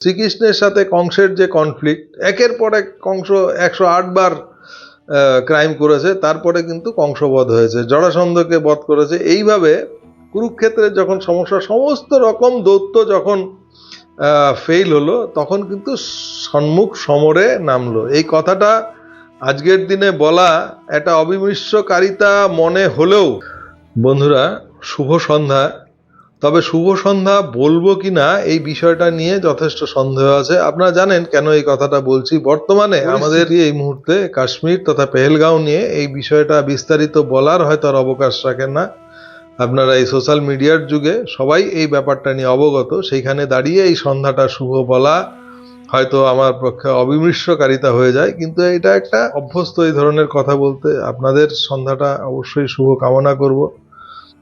শ্রীকৃষ্ণের সাথে কংসের যে কনফ্লিক্ট একের পর এক কংস একশো বার ক্রাইম করেছে, তারপরে কিন্তু কংসবধ হয়েছে জড়াসন্ধকে বধ করেছে। এইভাবে কুরুক্ষেত্রের যখন সমস্যা, সমস্ত রকম দৈত্য যখন ফেল হলো, তখন কিন্তু সম্মুখ সমরে নামলো। এই কথাটা আজকের দিনে বলা একটা অবিমিশ্রকারিতা মনে হলেও, বন্ধুরা, শুভ সন্ধ্যা। তবে শুভ সন্ধ্যা বলব কি না এই বিষয়টা নিয়ে যথেষ্ট সন্দেহ আছে। আপনারা জানেন কেন এই কথাটা বলছি? বর্তমানে আমাদের এই মুহূর্তে কাশ্মীর তথা পেহেলগাঁও নিয়ে এই বিষয়টা বিস্তারিত বলার হয়তো আর অবকাশ রাখেন না। আপনারা এই সোশ্যাল মিডিয়ার যুগে সবাই এই ব্যাপারটা নিয়ে অবগত। সেইখানে দাঁড়িয়ে এই সন্ধ্যাটা শুভ বলা হয়তো আমার পক্ষে অবিমৃশ্যকারিতা হয়ে যায়। কিন্তু এটা একটা অভ্যস্ত এই ধরনের কথা বলতে আপনাদের সন্ধ্যাটা অবশ্যই শুভ কামনা করব।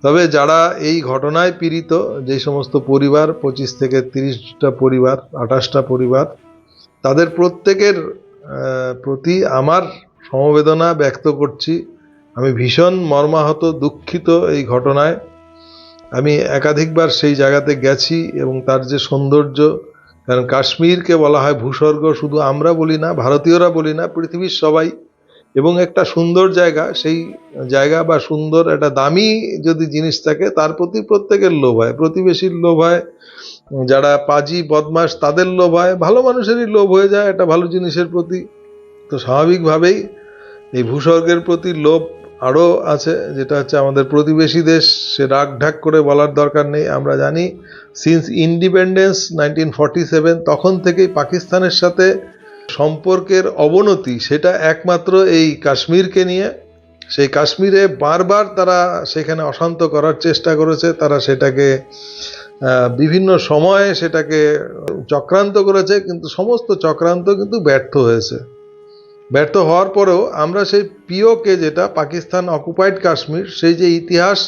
তবে যারা এই ঘটনায় পীড়িত, যে সমস্ত পরিবার, পঁচিশ থেকে তিরিশটা পরিবার, আঠাশটা পরিবার, তাদের প্রত্যেকের প্রতি আমার সমবেদনা ব্যক্ত করছি। আমি ভীষণ মর্মাহত, দুঃখিত এই ঘটনায়। আমি একাধিকবার সেই জায়গাতে গেছি এবং তার যে সৌন্দর্য, কারণ কাশ্মীরকে বলা হয় ভূস্বর্গ, শুধু আমরা বলি না, ভারতীয়রা বলি না, পৃথিবীর সবাই এবং একটা সুন্দর জায়গা, সেই জায়গা বা সুন্দর একটা দামি যদি জিনিস থাকে, তার প্রতি প্রত্যেকের লোভ হয়। প্রতিবেশীর লোভ হয়, যারা পাজি বদমাস তাদের লোভ হয়, ভালো মানুষেরই লোভ হয়ে যায় একটা ভালো জিনিসের প্রতি। তো স্বাভাবিকভাবেই এই ভূস্বর্গের প্রতি লোভ আরও আছে, যেটা হচ্ছে আমাদের প্রতিবেশী দেশ, সে রাগ ঢাক করে বলার দরকার নেই। আমরা জানি since independence nineteen forty seven তখন থেকেই পাকিস্তানের সাথে সম্পর্কের অবনতি, সেটা একমাত্র এই কাশ্মীরকে নিয়ে। সেই কাশ্মীরে বারবার তারা সেখানে অশান্ত করার চেষ্টা করেছে, তারা সেটাকে বিভিন্ন সময়ে সেটাকে চক্রান্ত করেছে, কিন্তু সমস্ত চক্রান্ত কিন্তু ব্যর্থ হয়েছে। ব্যর্থ হওয়ার পরেও আমরা সেই পিওকে যেটা, পাকিস্তান অকুপাইড কাশ্মীর, সেই যে ইতিহাস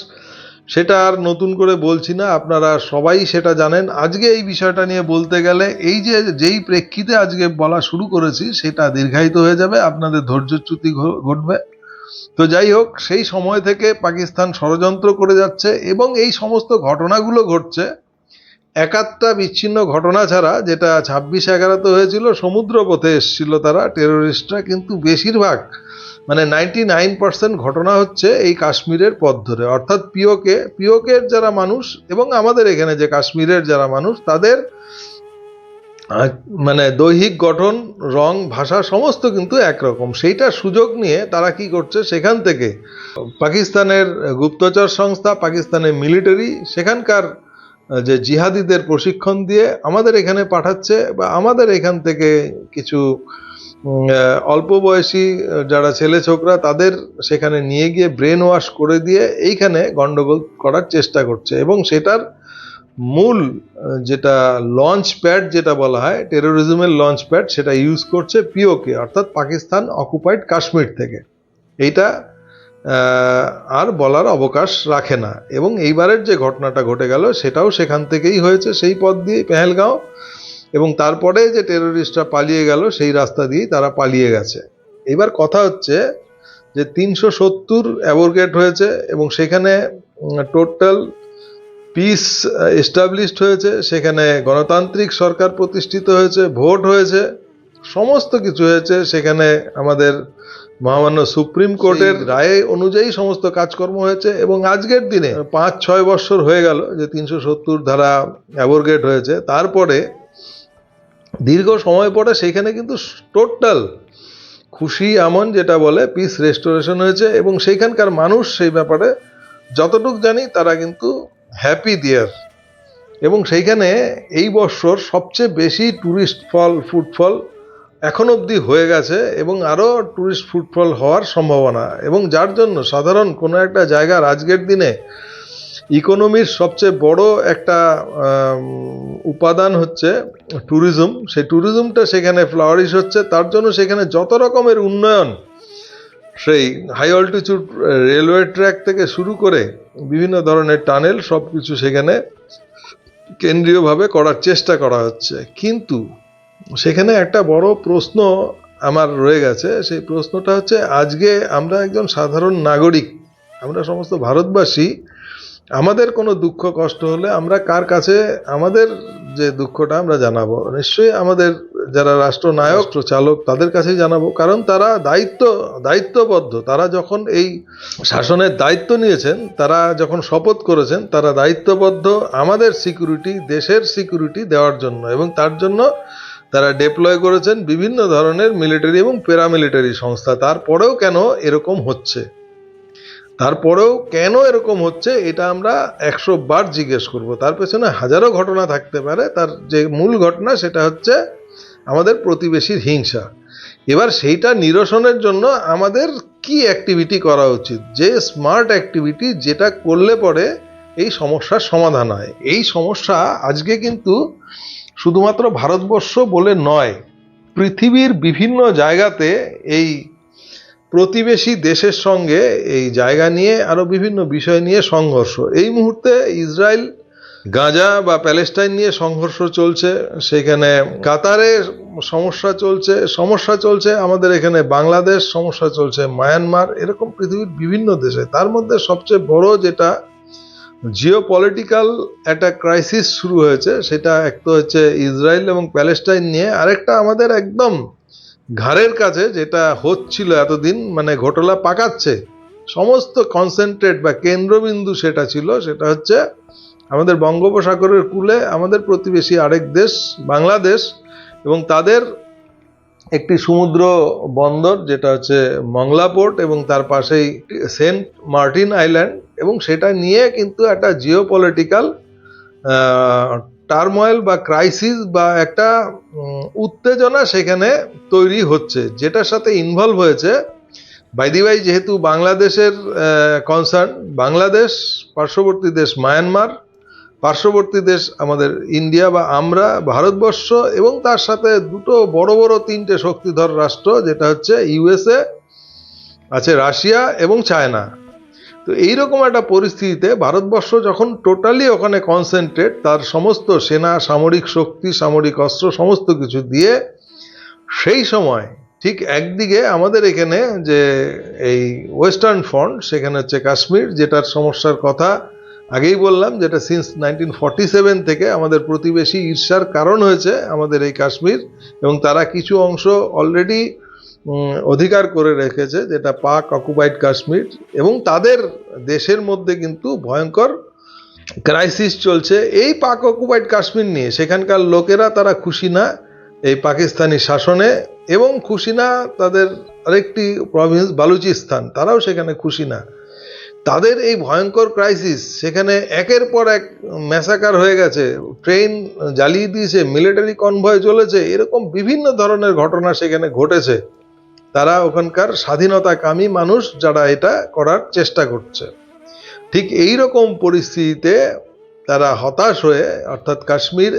সেটা আর নতুন করে বলছি না, আপনারা সবাই সেটা জানেন। আজকে এই বিষয়টা নিয়ে বলতে গেলে এই যে, যেই প্রেক্ষিতে আজকে বলা শুরু করেছি, সেটা দীর্ঘায়িত হয়ে যাবে, আপনাদের ধৈর্যচ্যুতি ঘটবে। তো যাই হোক, সেই সময় থেকে পাকিস্তান ষড়যন্ত্র করে যাচ্ছে এবং এই সমস্ত ঘটনাগুলো ঘটছে। একাত্তা বিচ্ছিন্ন ঘটনা ছাড়া, যেটা ছাব্বিশ এগারোতে হয়েছিল, সমুদ্রপথে এসেছিল তারা টেরোরিস্টরা কিন্তু বেশিরভাগ। মানে নাইনটি নাইন পার্সেন্ট ঘটনা হচ্ছে এই কাশ্মীরের পথ ধরে। অর্থাৎ পিওকে, পিওকের যারা মানুষ এবং আমাদের এখানে যে কাশ্মীরের যারা মানুষ, তাদের মানে দৈহিক গঠন, রং, ভাষা সমস্ত কিন্তু একরকম। সেইটার সুযোগ নিয়ে তারা কি করছে, সেখান থেকে পাকিস্তানের গুপ্তচর সংস্থা, পাকিস্তানের মিলিটারি সেখানকার যে জিহাদিদের প্রশিক্ষণ দিয়ে আমাদের এখানে পাঠাচ্ছে বা আমাদের এখান থেকে কিছু অল্প বয়সী যারা ছেলে ছোকরা তাদের সেখানে নিয়ে গিয়ে ব্রেন ওয়াশ করে দিয়ে এইখানে গন্ডগোল করার চেষ্টা করছে। এবং সেটার মূল যেটা লঞ্চ প্যাড যেটা বলা হয় টেরোরিজমের লঞ্চ প্যাড সেটা ইউজ করছে পিওকে অর্থাৎ পাকিস্তান অকুপাইড কাশ্মীর থেকে। এইটা আর বলার অবকাশ রাখে না। এবং এইবারের যে ঘটনাটা ঘটে গেল, সেটাও সেখান থেকেই হয়েছে। সেই পথ দিয়ে পেহেলগাঁও এবং তারপরে যে টেরোরিস্টরা পালিয়ে গেল, সেই রাস্তা দিয়েই তারা পালিয়ে গেছে। এবার কথা হচ্ছে যে তিনশো সত্তর অ্যাবোরগেট হয়েছে এবং সেখানে টোটাল পিস এস্টাবলিশড হয়েছে। সেখানে গণতান্ত্রিক সরকার প্রতিষ্ঠিত হয়েছে, ভোট হয়েছে, সমস্ত কিছু হয়েছে। সেখানে আমাদের মহামান্য সুপ্রিম কোর্টের রায় অনুযায়ী সমস্ত কাজকর্ম হয়েছে এবং আজকের দিনে পাঁচ ছয় বছর হয়ে গেল যে তিনশো সত্তর ধারা অ্যাবোরগেট হয়েছে। তারপরে দীর্ঘ সময় পরে সেখানে কিন্তু টোটাল খুশি আমন যেটা বলে পিস রেস্টোরেশন হয়েছে এবং সেইখানকার মানুষ সেই ব্যাপারে যতটুক জানি তারা কিন্তু হ্যাপি দিয়ার। এবং সেইখানে এই বছর সবচেয়ে বেশি ট্যুরিস্ট ফল ফুটফল এখন অবধি হয়ে গেছে এবং আরও ট্যুরিস্ট ফুটফল হওয়ার সম্ভাবনা। এবং যার জন্য সাধারণ কোনো একটা জায়গার আজকের দিনে ইকোনমির সবচেয়ে বড় একটা উপাদান হচ্ছে ট্যুরিজম সেই ট্যুরিজমটা সেখানে ফ্লাওয়ারিশ হচ্ছে। তার জন্য সেখানে যত রকমের উন্নয়ন, সেই হাই অল্টিচিউড রেলওয়ে ট্র্যাক থেকে শুরু করে বিভিন্ন ধরনের টানেল সব কিছু সেখানে কেন্দ্রীয়ভাবে করার চেষ্টা করা হচ্ছে। কিন্তু সেখানে একটা বড় প্রশ্ন আমার রয়ে গেছে। সেই প্রশ্নটা হচ্ছে, আজকে আমরা একজন সাধারণ নাগরিক, আমরা সমস্ত ভারতবাসী, আমাদের কোনো দুঃখ কষ্ট হলে আমরা কার কাছে, আমাদের যে দুঃখটা আমরা জানাব, নিশ্চয়ই আমাদের যারা রাষ্ট্রনায়ক চালক তাদের কাছেই জানাব। কারণ তারা দায়িত্ব, দায়িত্ববদ্ধ। তারা যখন এই শাসনের দায়িত্ব নিয়েছেন, তারা যখন শপথ করেছেন, তারা দায়িত্ববদ্ধ আমাদের সিকিউরিটি দেশের সিকিউরিটি দেওয়ার জন্য এবং তার জন্য তারা ডেপ্লয় করেছেন বিভিন্ন ধরনের মিলিটারি এবং প্যারামিলিটারি সংস্থা। তারপরেও কেন এরকম হচ্ছে? তারপরেও কেন এরকম হচ্ছে এটা আমরা একশো বার জিজ্ঞেস করব। তার পেছনে হাজারো ঘটনা থাকতে পারে। তার যে মূল ঘটনা সেটা হচ্ছে আমাদের প্রতিবেশীর হিংসা। এবার সেইটা নিরসনের জন্য আমাদের কি অ্যাক্টিভিটি করা উচিত? যে স্মার্ট অ্যাক্টিভিটি যেটা করলে পরে এই সমস্যার সমাধান হয়। এই সমস্যা আজকে কিন্তু শুধুমাত্র ভারতবর্ষ বলে নয়, পৃথিবীর বিভিন্ন জায়গাতে এই প্রতিবেশী দেশের সঙ্গে এই জায়গা নিয়ে আরও বিভিন্ন বিষয় নিয়ে সংঘর্ষ। এই মুহূর্তে ইসরায়েল, গাজা বা প্যালেস্টাইন নিয়ে সংঘর্ষ চলছে, সেখানে কাতারে সমস্যা চলছে সমস্যা চলছে আমাদের এখানে বাংলাদেশ, সমস্যা চলছে মায়ানমার, এরকম পৃথিবীর বিভিন্ন দেশে। তার মধ্যে সবচেয়ে বড় যেটা জিও পলিটিক্যাল একটা ক্রাইসিস শুরু হয়েছে, সেটা এক তো হচ্ছে ইসরায়েল এবং প্যালেস্টাইন নিয়ে, আরেকটা আমাদের একদম ঘাড়ের কাছে যেটা হচ্ছিল এতদিন মানে ঘটলা পাকাচ্ছে। সমস্ত কনসেন্ট্রেট বা কেন্দ্রবিন্দু সেটা ছিল, সেটা হচ্ছে আমাদের বঙ্গোপসাগরের কূলে আমাদের প্রতিবেশী আরেক দেশ, বাংলাদেশ, এবং তাদের একটি সমুদ্র বন্দর, যেটা হচ্ছে মংলা পোর্ট এবং তার পাশেই সেন্ট মার্টিন আইল্যান্ড। এবং সেটা নিয়ে কিন্তু একটা জিও পলিটিক্যাল টার্ময়েল বা ক্রাইসিস বা একটা উত্তেজনা সেখানে তৈরি হচ্ছে, যেটার সাথে ইনভলভ হয়েছে। বাইদি ভাই যেহেতু বাংলাদেশের কনসার্ন বাংলাদেশ, পার্শ্ববর্তী দেশ মায়ানমার পার্শ্ববর্তী দেশ আমাদের ইন্ডিয়া বা আমরা, ভারতবর্ষ এবং তার সাথে দুটো বড় বড় তিনটে শক্তিধর রাষ্ট্র, যেটা হচ্ছে ইউএসএ আছে রাশিয়া এবং চায়না তো এইরকম একটা পরিস্থিতিতে ভারতবর্ষ যখন টোটালি ওখানে কনসেন্ট্রেট তার সমস্ত সেনা, সামরিক শক্তি, সামরিক অস্ত্র, সমস্ত কিছু দিয়ে সেই সময় ঠিক একদিকে আমাদের এখানে যে এই ওয়েস্টার্ন ফ্রন্ট সেখানে হচ্ছে কাশ্মীর, যেটার সমস্যার কথা আগেই বললাম, যেটা সিন্স নাইনটিন ফর্টি সেভেন থেকে আমাদের প্রতিবেশী ঈর্ষার কারণ হয়েছে আমাদের এই কাশ্মীর এবং তারা কিছু অংশ অলরেডি অধিকার করে রেখেছে যেটা পাক অকুপাইড কাশ্মীর এবং তাদের দেশের মধ্যে কিন্তু ভয়ঙ্কর ক্রাইসিস চলছে। এই পাক অকুপাইড কাশ্মীর নিয়ে সেখানকার লোকেরা তারা খুশি না এই পাকিস্তানি শাসনে এবং খুশি না তাদের আরেকটি প্রভিন্স বালুচিস্তান, তারাও সেখানে খুশি না। তাদের এই ভয়ঙ্কর ক্রাইসিস সেখানে একের পর এক ম্যাসাকার হয়ে গেছে। ট্রেন জ্বালিয়ে দিয়েছে মিলিটারি কনভয় চলেছে, এরকম বিভিন্ন ধরনের ঘটনা সেখানে ঘটেছে। তারা ওখানকার স্বাধীনতাকামী মানুষ যারা এটা করার চেষ্টা করছে। ঠিক এই রকম পরিস্থিতিতে তারা হতাশ হয়ে, অর্থাৎ কাশ্মীর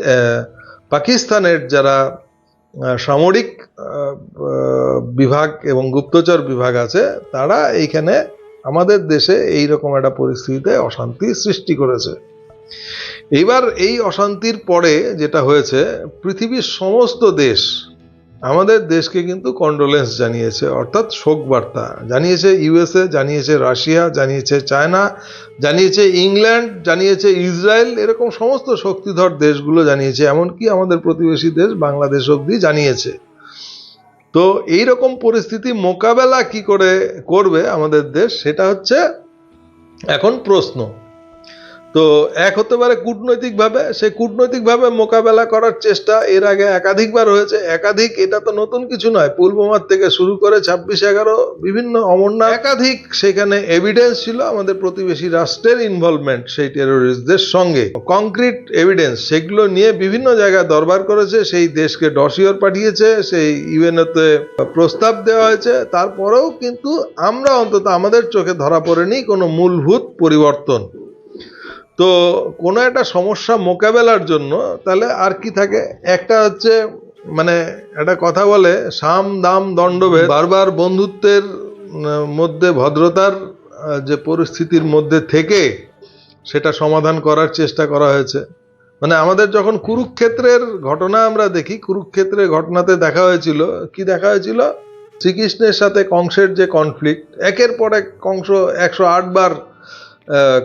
পাকিস্তানের যারা সামরিক বিভাগ এবং গুপ্তচর বিভাগ আছে, তারা এইখানে আমাদের দেশে এই রকম একটা পরিস্থিতিতে অশান্তি সৃষ্টি করেছে। এইবার এই অশান্তির পরে যেটা হয়েছে, পৃথিবীর সমস্ত দেশ আমাদের দেশকে কিন্তু কন্ডোলেন্স জানিয়েছে, অর্থাৎ শোক বার্তা জানিয়েছে ইউএসএ, জানিয়েছে রাশিয়া, জানিয়েছে চায়না, জানিয়েছে ইংল্যান্ড, জানিয়েছে ইসরায়েল, এরকম সমস্ত শক্তিধর দেশগুলো জানিয়েছে, এমনকি আমাদের প্রতিবেশী দেশ বাংলাদেশ অবধি জানিয়েছে। তো এই রকম পরিস্থিতি মোকাবেলা কি করে করবে আমাদের দেশ, সেটা হচ্ছে এখন প্রশ্ন। তো এক হতে পারে কূটনৈতিকভাবে সেই কূটনৈতিকভাবে মোকাবেলা করার চেষ্টা এর আগে একাধিকবার হয়েছে। একাধিক এটা তো নতুন কিছু নয়, পুলওয়ামার থেকে শুরু করে ছাব্বিশ এগারো বিভিন্ন অমরনাথ। একাধিক সেখানে এভিডেন্স ছিল আমাদের প্রতিবেশী রাষ্ট্রের ইনভলভমেন্ট সেই টেরোরিস্টদের সঙ্গে। কংক্রিট এভিডেন্স সেগুলো নিয়ে বিভিন্ন জায়গায় দরবার করেছে, সেই দেশকে ডসিওর পাঠিয়েছে, সেই ইউএনওতে প্রস্তাব দেওয়া হয়েছে। তারপরেও কিন্তু আমরা অন্তত আমাদের চোখে ধরা পড়েনি কোনো মূলভূত পরিবর্তন। তো কোনো একটা সমস্যা মোকাবেলার জন্য তাহলে আর কি থাকে? একটা হচ্ছে মানে একটা কথা বলে, সাম দাম দণ্ডভেদ। বারবার বন্ধুত্বের মধ্যে ভদ্রতার যে পরিস্থিতির মধ্যে থেকে সেটা সমাধান করার চেষ্টা করা হয়েছে। মানে আমাদের যখন কুরুক্ষেত্রের ঘটনা আমরা দেখি, কুরুক্ষেত্রের ঘটনাতে দেখা হয়েছিল, কি দেখা হয়েছিল? শ্রীকৃষ্ণের সাথে কংসের যে কনফ্লিক্ট একের পর এক কংস একশো আট বার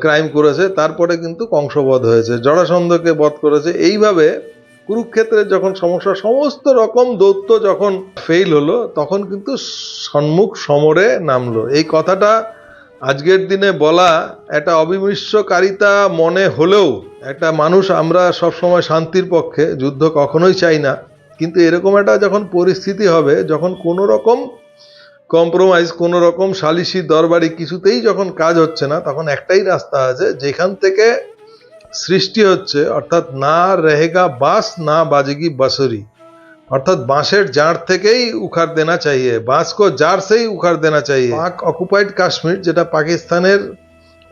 ক্রাইম করেছে, তারপরে কিন্তু কংসবধ হয়েছে জড়াসন্ধকে বধ করেছে। এইভাবে কুরুক্ষেত্রের যখন সমস্যা, সমস্ত রকম দৌত্য যখন ফেল হলো, তখন কিন্তু সম্মুখ সমরে নামলো। এই কথাটা আজকের দিনে বলা একটা অবিমৃষ্যকারিতা মনে হলেও একটা মানুষ আমরা সবসময় শান্তির পক্ষে, যুদ্ধ কখনোই চাই না। কিন্তু এরকম একটা যখন পরিস্থিতি হবে, যখন কোনো রকম কম্প্রোমাইজ কোনো রকম সালিসি দরবারি কিছুতেই যখন কাজ হচ্ছে না, তখন একটাই রাস্তা আছে, যেখান থেকে সৃষ্টি হচ্ছে, অর্থাৎ না রেহেগা বাস না বাজেগি বাসরি অর্থাৎ বাঁশের জাড় থেকেই উখাড় দেনা চাইয়ে, বাঁশ কো জাড় সেই উখাড় দেনা চাইয়ে। পাক অকুপাইড কাশ্মীর, যেটা পাকিস্তানের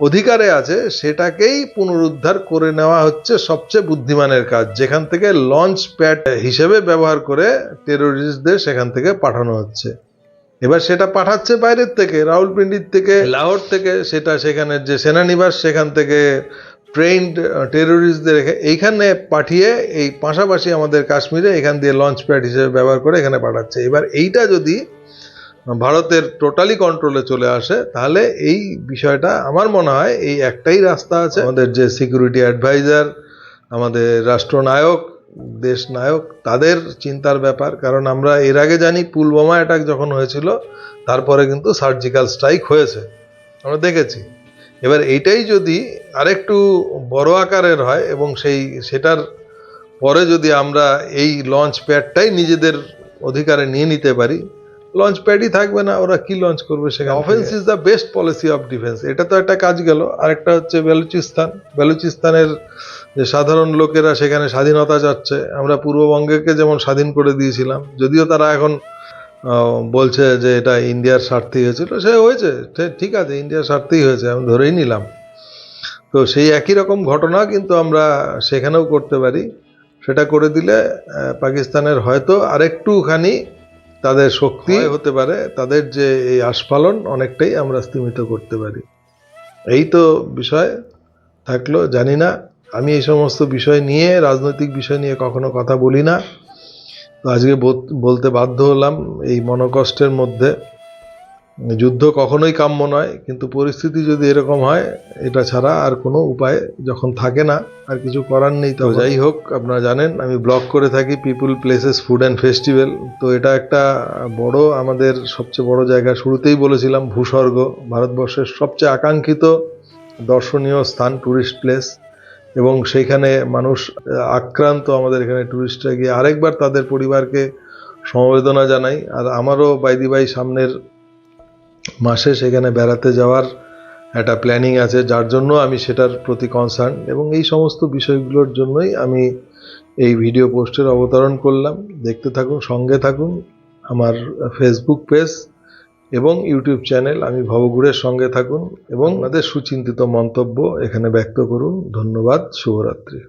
অধিকারে আছে, সেটাকেই পুনরুদ্ধার করে নেওয়া হচ্ছে সবচেয়ে বুদ্ধিমানের কাজ, যেখান থেকে লঞ্চ প্যাড হিসেবে ব্যবহার করে টেরোরিস্টদের সেখান থেকে পাঠানো হচ্ছে। এবার সেটা পাঠাচ্ছে বাইরের থেকে রাউলপিন্ডির থেকে, লাহোর থেকে, সেটা সেখানের যে সেনানিবাস, সেখান থেকে ট্রেন্ড টেরোরিস্টদের এইখানে পাঠিয়ে এই পাশাপাশি আমাদের কাশ্মীরে এখান দিয়ে লঞ্চ প্যাড হিসেবে ব্যবহার করে এখানে পাঠাচ্ছে। এবার এইটা যদি ভারতের টোটালি কন্ট্রোলে চলে আসে, তাহলে এই বিষয়টা আমার মনে হয় এই একটাই রাস্তা আছে। আমাদের যে সিকিউরিটি অ্যাডভাইজার আমাদের রাষ্ট্রনায়ক দেশ নায়ক, তাদের চিন্তার ব্যাপার। কারণ আমরা এর আগে জানি পুলওয়ামা অ্যাটাক যখন হয়েছিল, তারপরে কিন্তু সার্জিক্যাল স্ট্রাইক হয়েছে। আমরা দেখেছি। এবার এইটাই যদি আরেকটু বড় আকারের হয় এবং সেই, সেটার পরে যদি আমরা এই লঞ্চ প্যাডটাই নিজেদের অধিকারে নিয়ে নিতে পারি লঞ্চ প্যাডই থাকবে না, ওরা কি লঞ্চ করবে সেখানে? Offence is the best policy of defence এটা তো একটা কাজ গেল। আরেকটা হচ্ছে বেলুচিস্তান। বেলুচিস্তানের যে সাধারণ লোকেরা সেখানে স্বাধীনতা চাচ্ছে। আমরা পূর্ববঙ্গকে যেমন স্বাধীন করে দিয়েছিলাম যদিও তারা এখন বলছে যে এটা ইন্ডিয়ার স্বার্থেই হয়েছিল। সে হয়েছে ঠিক আছে ইন্ডিয়ার স্বার্থেই হয়েছে আমি ধরেই নিলাম। তো সেই একই রকম ঘটনা কিন্তু আমরা সেখানেও করতে পারি। সেটা করে দিলে পাকিস্তানের হয়তো আরেকটুখানি তাদের শক্তি হতে পারে তাদের যে এই আস্ফালন অনেকটাই আমরা স্তীমিত করতে পারি। এই তো বিষয় থাকল জানি না। আমি এই সমস্ত বিষয় নিয়ে, রাজনৈতিক বিষয় নিয়ে কখনো কথা বলি না। তো আজকে বল- বলতে বাধ্য হলাম, এই মনোকষ্টের মধ্যে। যুদ্ধ কখনোই কাম্য নয়, কিন্তু পরিস্থিতি যদি এরকম হয়, এটা ছাড়া আর কোনো উপায় যখন থাকে না, আর কিছু করার নেই তো যাই হোক, আপনারা জানেন, আমি ব্লগ করে থাকি people places food and festival তো এটা একটা বড়, আমাদের সবচেয়ে বড় জায়গা। শুরুতেই বলেছিলাম, ভূস্বর্গ, ভারতবর্ষের সবচেয়ে আকাঙ্ক্ষিত দর্শনীয় স্থান ট্যুরিস্ট প্লেস এবং সেইখানে মানুষ আক্রান্ত আমাদের এখানে ট্যুরিস্টরা গিয়ে আরেকবার তাদের পরিবারকে সমবেদনা জানাই। আর আমারও বাইদি বাই সামনের মাসে সেখানে বেড়াতে যাওয়ার একটা প্ল্যানিং আছে, যার জন্য আমি সেটার প্রতি কনসার্ন এবং এই সমস্ত বিষয়গুলোর জন্যই আমি এই ভিডিও পোস্টের অবতরণ করলাম। দেখতে থাকুন, সঙ্গে থাকুন। আমার ফেসবুক পেজ এবং ইউটিউব চ্যানেল আমি ভবঘুরের সঙ্গে থাকুন এবং আপনাদের সুচিন্তিত মন্তব্য এখানে ব্যক্ত করুন। ধন্যবাদ, শুভরাত্রি।